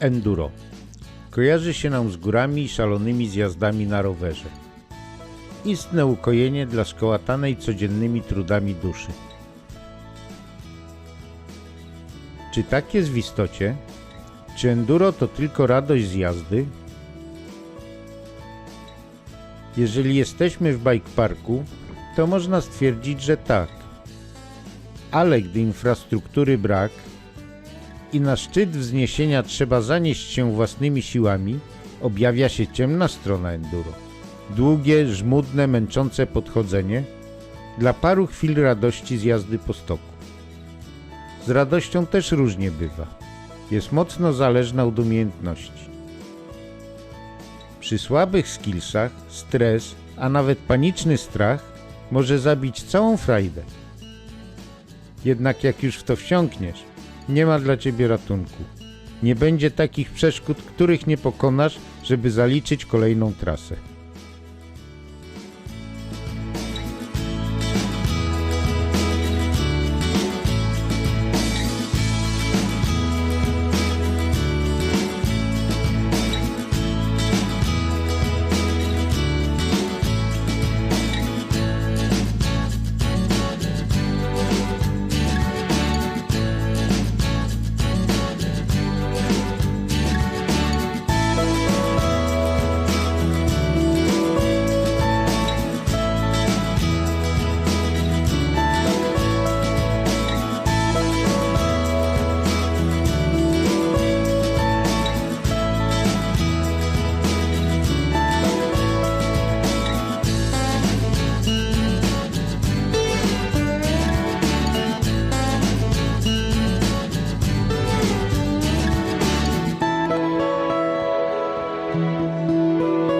enduro. Kojarzy się nam z górami i szalonymi zjazdami na rowerze. Istne ukojenie dla skołatanej codziennymi trudami duszy. Czy tak jest w istocie? Czy enduro to tylko radość z jazdy? Jeżeli jesteśmy w bike parku, to można stwierdzić, że tak. Ale gdy infrastruktury brak i na szczyt wzniesienia trzeba zanieść się własnymi siłami, objawia się ciemna strona enduro. Długie, żmudne, męczące podchodzenie dla paru chwil radości z jazdy po stoku. Z radością też różnie bywa. Jest mocno zależna od umiejętności. Przy słabych skillsach stres, a nawet paniczny strach może zabić całą frajdę. Jednak jak już w to wsiąkniesz, nie ma dla ciebie ratunku. Nie będzie takich przeszkód, których nie pokonasz, żeby zaliczyć kolejną trasę. Música